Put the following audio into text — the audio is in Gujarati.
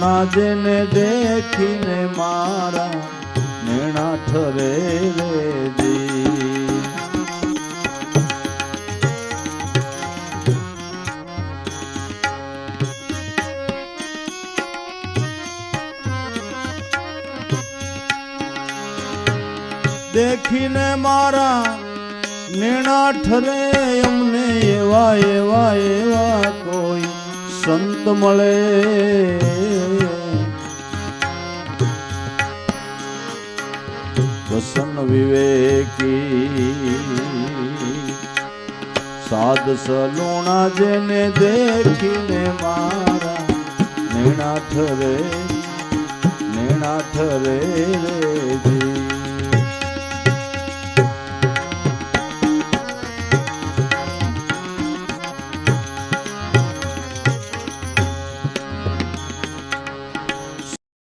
લુણા જેને દેખીને મારા નેણા ઠરે રેજી. દેખીને મારા નેણા ઠરે, અમને એવા એવા એવા કોઈ સંત મળે. વસન વિવેકી. સાદ સલુણા જેને દેખીને મારા નેણા ઠરે નેણા ઠરે રેજી